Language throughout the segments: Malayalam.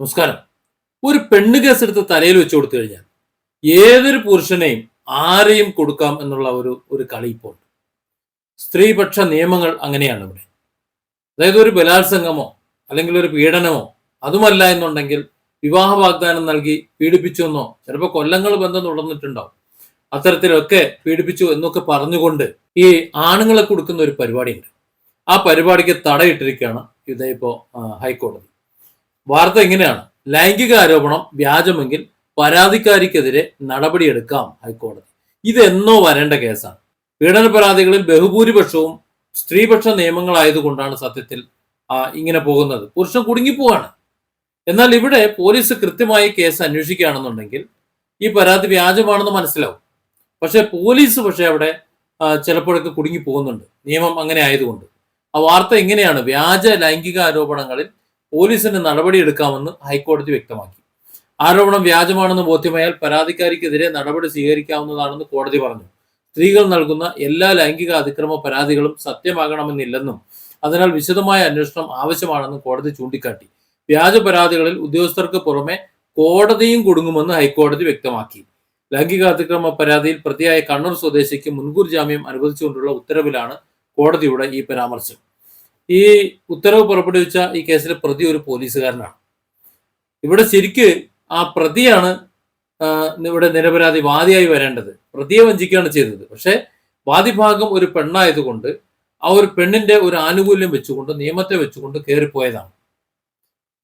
നമസ്കാരം. ഒരു പെണ്ണ് കേസ് എടുത്ത് തലയിൽ വെച്ചു കൊടുത്തു കഴിഞ്ഞാൽ ഏതൊരു പുരുഷനെയും ആരെയും കൊടുക്കാം എന്നുള്ള ഒരു ഒരു കളി ഇപ്പോൾ. സ്ത്രീപക്ഷ നിയമങ്ങൾ അങ്ങനെയാണ് ഇവിടെ. അതായത് ഒരു ബലാത്സംഗമോ അല്ലെങ്കിൽ ഒരു പീഡനമോ അതുമല്ല എന്നുണ്ടെങ്കിൽ വിവാഹ വാഗ്ദാനം നൽകി പീഡിപ്പിച്ചു എന്നോ ചിലപ്പോൾ കൊല്ലങ്ങൾ ബന്ധം തുടർന്നിട്ടുണ്ടാവും. അത്തരത്തിലൊക്കെ പീഡിപ്പിച്ചു എന്നൊക്കെ പറഞ്ഞുകൊണ്ട് ഈ ആണുങ്ങളെ കൊടുക്കുന്ന ഒരു പരിപാടിയുണ്ട്. ആ പരിപാടിക്ക് തടയിട്ടിരിക്കുകയാണ് ഇതേ ഇപ്പോ ഹൈക്കോടതി. വാർത്ത എങ്ങനെയാണ് ലൈംഗിക ആരോപണം വ്യാജമെങ്കിൽ പരാതിക്കാരിക്കെതിരെ നടപടിയെടുക്കാം ഹൈക്കോടതി. ഇതെന്നോ വരേണ്ട കേസാണ്. പീഡന പരാതികളിൽ ബഹുഭൂരിപക്ഷവും സ്ത്രീപക്ഷ നിയമങ്ങളായതുകൊണ്ടാണ് സത്യത്തിൽ ഇങ്ങനെ പോകുന്നത്. പുരുഷൻ കുടുങ്ങിപ്പോവാണ്. എന്നാൽ ഇവിടെ പോലീസ് കൃത്യമായി കേസ് അന്വേഷിക്കുകയാണെന്നുണ്ടെങ്കിൽ ഈ പരാതി വ്യാജമാണെന്ന് മനസ്സിലാവും. പക്ഷെ പോലീസ് പക്ഷെ അവിടെ ചിലപ്പോഴൊക്കെ കുടുങ്ങി പോകുന്നുണ്ട് നിയമം അങ്ങനെ ആയതുകൊണ്ട്. ആ വാർത്ത എങ്ങനെയാണ് വ്യാജ ലൈംഗിക ആരോപണങ്ങളിൽ പോലീസിന് നടപടിയെടുക്കാമെന്ന് ഹൈക്കോടതി വ്യക്തമാക്കി. ആരോപണം വ്യാജമാണെന്ന് ബോധ്യമായാൽ പരാതിക്കാരിക്കെതിരെ നടപടി സ്വീകരിക്കാവുന്നതാണെന്ന് കോടതി പറഞ്ഞു. സ്ത്രീകൾ നൽകുന്ന എല്ലാ ലൈംഗിക അതിക്രമ പരാതികളും സത്യമാകണമെന്നില്ലെന്നും അതിനാൽ വിശദമായ അന്വേഷണം ആവശ്യമാണെന്നും കോടതി ചൂണ്ടിക്കാട്ടി. വ്യാജ പരാതികളിൽ ഉദ്യോഗസ്ഥർക്ക് പുറമെ കോടതിയും കുടുങ്ങുമെന്ന് ഹൈക്കോടതി വ്യക്തമാക്കി. ലൈംഗിക അതിക്രമ പരാതിയിൽ പ്രതിയായ കണ്ണൂർ സ്വദേശിക്ക് മുൻകൂർ ജാമ്യം അനുവദിച്ചുകൊണ്ടുള്ള ഉത്തരവിലാണ് കോടതിയുടെ ഈ പരാമർശം. ഈ ഉത്തരവ് പുറപ്പെടുവിച്ച ഈ കേസിലെ പ്രതി ഒരു പോലീസുകാരനാണ്. ഇവിടെ ശരിക്ക് ആ പ്രതിയാണ് ഇവിടെ നിരപരാധി വാദിയായി വരേണ്ടത്. പ്രതിയെ വഞ്ചിക്കുകയാണ് ചെയ്തത്. പക്ഷേ വാദിഭാഗം ഒരു പെണ്ണായതുകൊണ്ട് ആ ഒരു പെണ്ണിന്റെ ഒരു ആനുകൂല്യം വെച്ചുകൊണ്ട് നിയമത്തെ വെച്ചുകൊണ്ട് കയറിപ്പോയതാണ്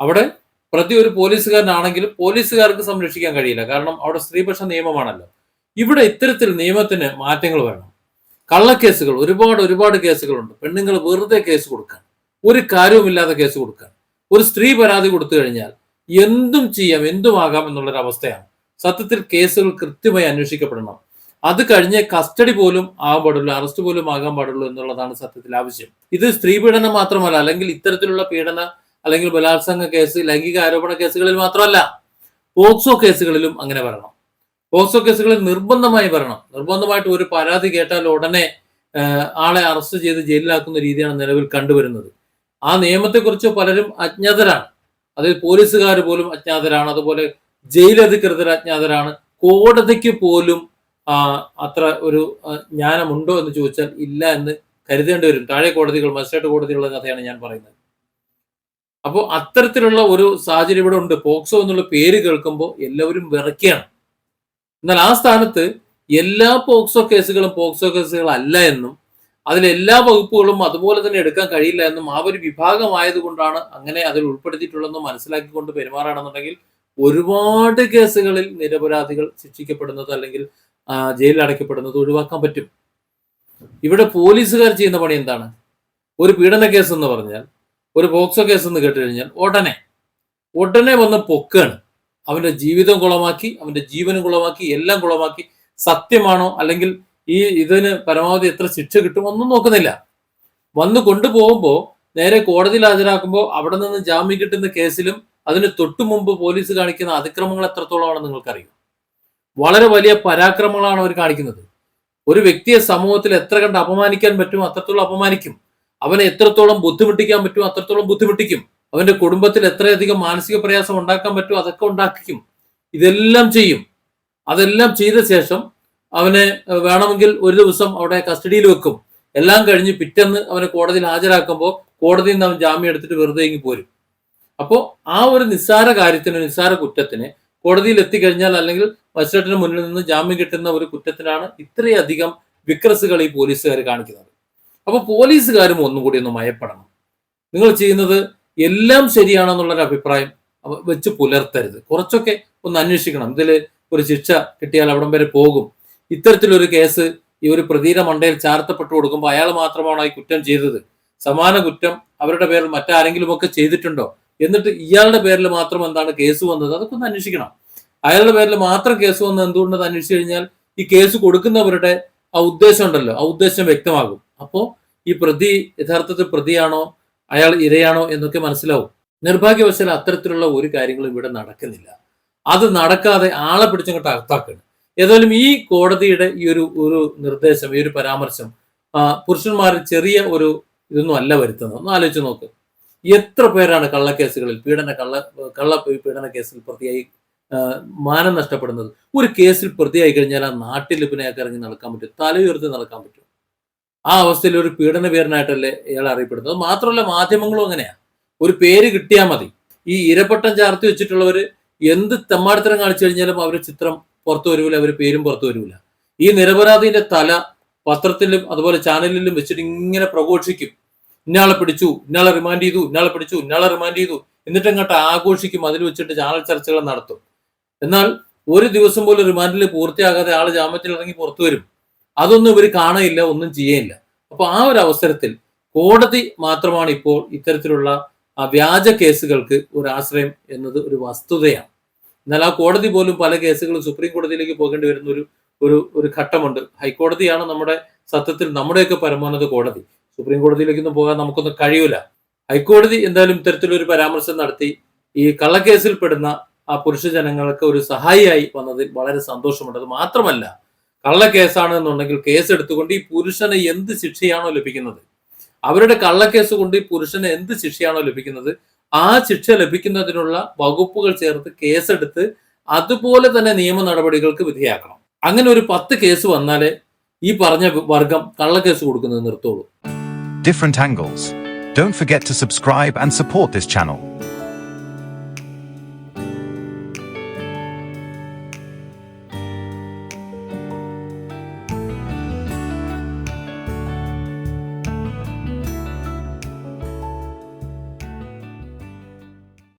അവിടെ പ്രതി ഒരു പോലീസുകാരനാണെങ്കിലും പോലീസുകാർക്ക് സംരക്ഷിക്കാൻ കഴിയില്ല. കാരണം അവിടെ സ്ത്രീപക്ഷ നിയമമാണല്ലോ. ഇവിടെ ഇത്തരത്തിൽ നിയമത്തിന് മാറ്റങ്ങൾ വേണം കള്ളക്കേസുകൾ ഒരുപാട് ഒരുപാട് കേസുകളുണ്ട്. പെണ്ണുങ്ങൾ വെറുതെ കേസ് കൊടുക്കാൻ ഒരു കാര്യവുമില്ലാതെ കേസ് കൊടുക്കാൻ. ഒരു സ്ത്രീ പരാതി കൊടുത്തു കഴിഞ്ഞാൽ എന്തും ചെയ്യാം എന്തുമാകാം എന്നുള്ളൊരു അവസ്ഥയാണ് സത്യത്തിൽ കേസുകൾ കൃത്യമായി അന്വേഷിക്കപ്പെടണം. അത് കഴിഞ്ഞ് കസ്റ്റഡി പോലും ആകാൻ പാടുള്ളൂ അറസ്റ്റ് പോലും ആകാൻ പാടുള്ളൂ എന്നുള്ളതാണ് സത്യത്തിൽ ആവശ്യം. ഇത് സ്ത്രീ പീഡനം മാത്രമല്ല അല്ലെങ്കിൽ ഇത്തരത്തിലുള്ള പീഡന അല്ലെങ്കിൽ ബലാത്സംഗ കേസ് ലൈംഗിക ആരോപണ കേസുകളിൽ മാത്രമല്ല പോക്സോ കേസുകളിലും അങ്ങനെ വരണം. പോക്സോ കേസുകളിൽ നിർബന്ധമായി വരണം. നിർബന്ധമായിട്ട് ഒരു പരാതി കേട്ടാൽ ഉടനെ ആളെ അറസ്റ്റ് ചെയ്ത് ജയിലിലാക്കുന്ന രീതിയാണ് നിലവിൽ കണ്ടുവരുന്നത്. ആ നിയമത്തെക്കുറിച്ച് പലരും അജ്ഞാതരാണ്. അതിൽ പോലീസുകാർ പോലും അജ്ഞാതരാണ്. അതുപോലെ ജയിലധികൃതർ അജ്ഞാതരാണ്. കോടതിക്ക് പോലും അത്ര ഒരു ജ്ഞാനമുണ്ടോ എന്ന് ചോദിച്ചാൽ ഇല്ല എന്ന് കരുതേണ്ടി വരും. താഴെ കോടതികൾ മജിസ്ട്രേറ്റ് കോടതികളുടെ കഥയാണ് ഞാൻ പറയുന്നത്. അപ്പോൾ അത്തരത്തിലുള്ള ഒരു സാഹചര്യം ഇവിടെ ഉണ്ട്. പോക്സോ എന്നുള്ള പേര് കേൾക്കുമ്പോൾ എല്ലാവരും വിറയ്ക്കുകയാണ്. എന്നാൽ ആ സ്ഥാനത്ത് എല്ലാ പോക്സോ കേസുകളും പോക്സോ കേസുകളല്ല എന്നും അതിലെല്ലാ വകുപ്പുകളും അതുപോലെ തന്നെ എടുക്കാൻ കഴിയില്ല എന്നും ആ ഒരു വിഭാഗമായതുകൊണ്ടാണ് അങ്ങനെ അതിൽ ഉൾപ്പെടുത്തിയിട്ടുള്ളതെന്ന് മനസ്സിലാക്കിക്കൊണ്ട് പെരുമാറുകയാണെന്നുണ്ടെങ്കിൽ ഒരുപാട് കേസുകളിൽ നിരപരാധികൾ ശിക്ഷിക്കപ്പെടുന്നത് അല്ലെങ്കിൽ ജയിലിൽ അടയ്ക്കപ്പെടുന്നത് ഒഴിവാക്കാൻ പറ്റും. ഇവിടെ പോലീസുകാർ ചെയ്യുന്ന പണി എന്താണ്? ഒരു പീഡന കേസ് എന്ന് പറഞ്ഞാൽ ഒരു പോക്സോ കേസ് എന്ന് കേട്ടുകഴിഞ്ഞാൽ ഉടനെ ഉടനെ വന്ന് പൊക്കാണ്. അവന്റെ ജീവിതം കുളമാക്കി അവന്റെ ജീവനും കുളമാക്കി എല്ലാം കുളമാക്കി സത്യമാണോ? അല്ലെങ്കിൽ ഈ ഇതിന് പരമാവധി എത്ര ശിക്ഷ കിട്ടും ഒന്നും നോക്കുന്നില്ല. വന്ന് കൊണ്ടുപോകുമ്പോൾ നേരെ കോടതിയിൽ ഹാജരാക്കുമ്പോൾ അവിടെ നിന്ന് ജാമ്യം കിട്ടുന്ന കേസിലും അതിന് തൊട്ടു മുമ്പ് പോലീസ് കാണിക്കുന്ന അതിക്രമങ്ങൾ എത്രത്തോളമാണെന്ന് നിങ്ങൾക്കറിയാം? വളരെ വലിയ പരാക്രമങ്ങളാണ് അവർ കാണിക്കുന്നത്. ഒരു വ്യക്തിയെ സമൂഹത്തിൽ എത്ര കണ്ട് അപമാനിക്കാൻ പറ്റുമോ അത്രത്തോളം അപമാനിക്കും. അവനെ എത്രത്തോളം ബുദ്ധിമുട്ടിക്കാൻ പറ്റുമോ അത്രത്തോളം ബുദ്ധിമുട്ടിക്കും. അവന്റെ കുടുംബത്തിൽ എത്രയധികം മാനസിക പ്രയാസം ഉണ്ടാക്കാൻ പറ്റും അതൊക്കെ ഉണ്ടാക്കിക്കും. ഇതെല്ലാം ചെയ്യും. അതെല്ലാം ചെയ്ത ശേഷം അവനെ വേണമെങ്കിൽ ഒരു ദിവസം അവിടെ കസ്റ്റഡിയിൽ വെക്കും. എല്ലാം കഴിഞ്ഞ് പിറ്റേന്ന് അവനെ കോടതിയിൽ ഹാജരാക്കുമ്പോൾ കോടതിയിൽ നിന്ന് അവൻ ജാമ്യം എടുത്തിട്ട് വെറുതെ ഇങ്ങി പോരും. അപ്പോൾ ആ ഒരു നിസ്സാര കാര്യത്തിന് നിസ്സാര കുറ്റത്തിന് കോടതിയിൽ എത്തിക്കഴിഞ്ഞാൽ അല്ലെങ്കിൽ മജിസ്ട്രേറ്റിന് മുന്നിൽ നിന്ന് ജാമ്യം കിട്ടുന്ന ഒരു കുറ്റത്തിനാണ് ഇത്രയധികം വിക്രസുകൾ ഈ പോലീസുകാർ കാണിക്കുന്നത്. അപ്പോൾ പോലീസുകാരും ഒന്നും കൂടി ഒന്ന് മയപ്പെടണം. നിങ്ങൾ ചെയ്യുന്നത് എല്ലാം ശരിയാണെന്നുള്ളൊരു അഭിപ്രായം വെച്ച് പുലർത്തരുത്. കുറച്ചൊക്കെ ഒന്ന് അന്വേഷിക്കണം. ഇതിൽ ഒരു ശിക്ഷ കിട്ടിയാൽ അവിടം വരെ പോകും. ഇത്തരത്തിലൊരു കേസ് ഈ ഒരു പ്രതിയുടെ മണ്ടയിൽ ചാർത്തപ്പെട്ടു കൊടുക്കുമ്പോൾ അയാൾ മാത്രമാണ് ഈ കുറ്റം ചെയ്തത്? സമാന കുറ്റം അവരുടെ പേരിൽ മറ്റാരെങ്കിലും ഒക്കെ ചെയ്തിട്ടുണ്ടോ? എന്നിട്ട് ഇയാളുടെ പേരിൽ മാത്രം എന്താണ് കേസ് വന്നത്? അതൊക്കെ ഒന്ന് അന്വേഷിക്കണം. അയാളുടെ പേരിൽ മാത്രം കേസ് വന്നത് എന്തുകൊണ്ടെന്ന് അന്വേഷിച്ചു കഴിഞ്ഞാൽ ഈ കേസ് കൊടുക്കുന്നവരുടെ ആ ഉദ്ദേശം ഉണ്ടല്ലോ. ആ ഉദ്ദേശം വ്യക്തമാകും. അപ്പോൾ ഈ പ്രതി യഥാർത്ഥത്തിൽ പ്രതിയാണോ അയാൾ ഇരയാണോ എന്നൊക്കെ മനസ്സിലാവും. നിർഭാഗ്യവശാൽ അത്തരത്തിലുള്ള ഒരു കാര്യങ്ങളും ഇവിടെ നടക്കുന്നില്ല. അത് നടക്കാതെ ആളെ പിടിച്ചങ്ങോട്ട് അകത്താക്കുകയാണ് ഏതായാലും ഈ കോടതിയുടെ ഈ ഒരു ഒരു നിർദ്ദേശം ഈ ഒരു പരാമർശം പുരുഷന്മാരിൽ ചെറിയ ഒരു ഇതൊന്നും അല്ല വരുത്തുന്നത്. ഒന്ന് ആലോചിച്ച് നോക്ക്. എത്ര പേരാണ് കള്ളക്കേസുകളിൽ പീഡന കള്ള കള്ള പീഡന കേസിൽ പ്രതിയായി മാനം നഷ്ടപ്പെടുന്നത്? ഒരു കേസിൽ പ്രതിയായി കഴിഞ്ഞാൽ ആ നാട്ടിൽ പിന്നെ ഇറങ്ങി നടക്കാൻ പറ്റും തലയുയർത്തി നടക്കാൻ പറ്റും. ആ അവസ്ഥയിൽ ഒരു പീഡന പേരനായിട്ടല്ലേ ഇയാൾ അറിയപ്പെടുന്നത്. മാത്രമല്ല മാധ്യമങ്ങളും അങ്ങനെയാ. ഒരു പേര് കിട്ടിയാൽ മതി. ഈ ഇരപ്പട്ടം ചാർത്തി വെച്ചിട്ടുള്ളവർ എന്ത് തെമ്മാടിത്തരം കാണിച്ചു കഴിഞ്ഞാലും അവരുടെ ചിത്രം പുറത്തു വരൂല അവരുടെ പേരും പുറത്തു വരൂല. ഈ നിരപരാധിന്റെ തല പത്രത്തിലും അതുപോലെ ചാനലിലും വെച്ചിട്ട് ഇങ്ങനെ പ്രഘോഷിക്കും. ഇന്നാളെ പിടിച്ചു ഇന്നാളെ റിമാൻഡ് ചെയ്തു ഇന്നാളെ പിടിച്ചു ഇന്നാളെ റിമാൻഡ് ചെയ്തു. എന്നിട്ട് അങ്ങോട്ട് ആഘോഷിക്കും അതിൽ വെച്ചിട്ട് ചാനൽ ചർച്ചകൾ നടത്തും. എന്നാൽ ഒരു ദിവസം പോലും റിമാൻഡിൽ പൂർത്തിയാകാതെ ആൾ ജാമ്യത്തിൽ ഇറങ്ങി പുറത്തു വരും. അതൊന്നും ഇവർ കാണയില്ല ഒന്നും ചെയ്യില്ല അപ്പോൾ ആ ഒരു അവസരത്തിൽ കോടതി മാത്രമാണ് ഇപ്പോൾ ഇത്തരത്തിലുള്ള വ്യാജ കേസുകൾക്ക് ഒരു ആശ്രയം എന്നത് ഒരു വസ്തുതയാണ്. എന്നാൽ ആ കോടതി പോലും പല കേസുകളും സുപ്രീം കോടതിയിലേക്ക് പോകേണ്ടി വരുന്ന ഒരു ഒരു ഒരു ഘട്ടമുണ്ട്. ഹൈക്കോടതിയാണ് നമ്മുടെ സത്യത്തിൽ നമ്മുടെയൊക്കെ പരമോന്നത കോടതി. സുപ്രീം കോടതിയിലേക്കൊന്നും പോകാൻ നമുക്കൊന്നും കഴിയൂല. ഹൈക്കോടതി എന്തായാലും ഇത്തരത്തിലൊരു പരാമർശം നടത്തി ഈ കള്ളക്കേസിൽ പെടുന്ന ആ പുരുഷ ജനങ്ങൾക്ക് ഒരു സഹായിയായി വന്നതിൽ വളരെ സന്തോഷമുണ്ട്. അത് മാത്രമല്ല കള്ളക്കേസാണ് എന്നുണ്ടെങ്കിൽ കേസ് എടുത്തുകൊണ്ട് ഈ പുരുഷന് എന്ത് ശിക്ഷയാണോ ലഭിക്കുന്നത് അവരുടെ കള്ളക്കേസ് കൊണ്ട് ഈ പുരുഷന് എന്ത് ശിക്ഷയാണോ ലഭിക്കുന്നത് ആ ശിക്ഷ ലഭിക്കുന്നതിനുള്ള വകുപ്പുകൾ ചേർത്ത് കേസെടുത്ത് അതുപോലെ തന്നെ നിയമ നടപടികൾക്ക് വിധേയാക്കണം അങ്ങനെ ഒരു പത്ത് കേസ് വന്നാലേ ഈ പറഞ്ഞ വർഗം കള്ളക്കേസ് കൊടുക്കുന്നത് നിർത്തുള്ളൂ different angles. Don't forget to subscribe and support this channel.